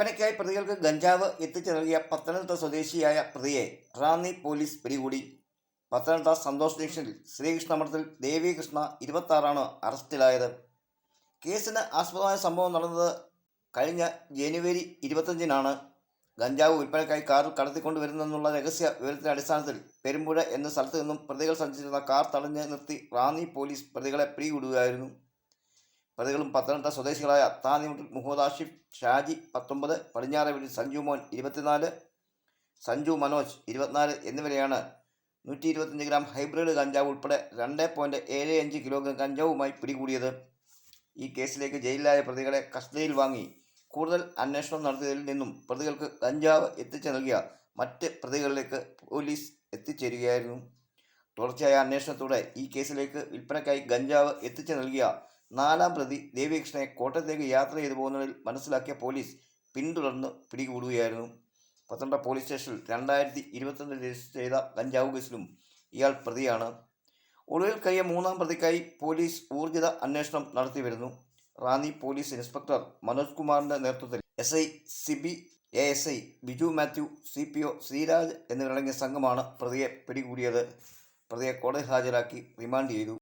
വിൽപ്പനയ്ക്കായി പ്രതികൾക്ക് ഗഞ്ചാവ് എത്തിച്ചു നൽകിയ പത്തനംതിട്ട സ്വദേശിയായ പ്രതിയെ റാന്നി പോലീസ് പിടികൂടി. പത്തനംതിട്ട സന്തോഷ് ജംഗ്ഷനിൽ ശ്രീകൃഷ്ണ മഠത്തിൽ ദേവികൃഷ്ണ ഇരുപത്താറാണ് അറസ്റ്റിലായത്. കേസിന് ആസ്പദമായ സംഭവം നടന്നത് കഴിഞ്ഞ ജനുവരി ഇരുപത്തഞ്ചിനാണ്. ഗഞ്ചാവ് വിൽപ്പനയ്ക്കായി കാറിൽ കടത്തിക്കൊണ്ടുവരുന്നെന്നുള്ള രഹസ്യ വിവരത്തിന്റെ അടിസ്ഥാനത്തിൽ പെരുമ്പുഴ എന്ന സ്ഥലത്ത് നിന്നും പ്രതികൾ സഞ്ചരിച്ചിരുന്ന കാർ തടഞ്ഞ് നിർത്തി റാന്നി പോലീസ് പ്രതികളെ പിടികൂടുകയായിരുന്നു. പ്രതികളും പത്തനംതിട്ട സ്വദേശികളായ താന്നിമുട്ടിൽ മുഹമ്മദ് ആഷിഫ് ഷാജി പത്തൊമ്പത് പടിഞ്ഞാറെ വീട്ടിൽ സഞ്ജു മോൻ ഇരുപത്തിനാല് സഞ്ജു മനോജ് ഇരുപത്തിനാല് എന്നിവരെയാണ് നൂറ്റി ഇരുപത്തഞ്ച് ഗ്രാം ഹൈബ്രിഡ് കഞ്ചാവ് ഉൾപ്പെടെ രണ്ട് പോയിന്റ് ഏഴ് അഞ്ച് കിലോഗ്രാം കഞ്ചാവുമായി പിടികൂടിയത്. ഈ കേസിലേക്ക് ജയിലിലായ പ്രതികളെ കസ്റ്റഡിയിൽ വാങ്ങി കൂടുതൽ അന്വേഷണം നടത്തിയതിൽ നിന്നും പ്രതികൾക്ക് കഞ്ചാവ് എത്തിച്ചു നൽകിയ മറ്റ് പ്രതികളിലേക്ക് പോലീസ് എത്തിച്ചേരുകയായിരുന്നു. തുടർച്ചയായ അന്വേഷണത്തോടെ ഈ കേസിലേക്ക് വിൽപ്പനയ്ക്കായി ഗഞ്ചാവ് എത്തിച്ചു നൽകിയ നാലാം പ്രതി ദേവികൃഷ്ണനെ കോട്ടയത്തേക്ക് യാത്ര ചെയ്തു പോകുന്നതിൽ മനസ്സിലാക്കിയ പോലീസ് പിന്തുടർന്ന് പിടികൂടുകയായിരുന്നു. പത്തനംതിട്ട പോലീസ് സ്റ്റേഷനിൽ രണ്ടായിരത്തി ഇരുപത്തൊന്നിൽ രജിസ്റ്റർ ചെയ്ത കഞ്ചാവ് കേസിലും ഇയാൾ പ്രതിയാണ്. ഒളിവിൽ കഴിയ മൂന്നാം പ്രതിക്കായി പോലീസ് ഊർജിത അന്വേഷണം നടത്തി വരുന്നു റാന്നി പോലീസ് ഇൻസ്പെക്ടർ മനോജ് കുമാറിന്റെ നേതൃത്വത്തിൽ S I Sibi A S I Biju Mathew C P O Sreeraj എന്നിവരടങ്ങിയ സംഘമാണ് പ്രതിയെ പിടികൂടിയത്. പ്രതിയെ കോടതി ഹാജരാക്കി റിമാൻഡ് ചെയ്തു.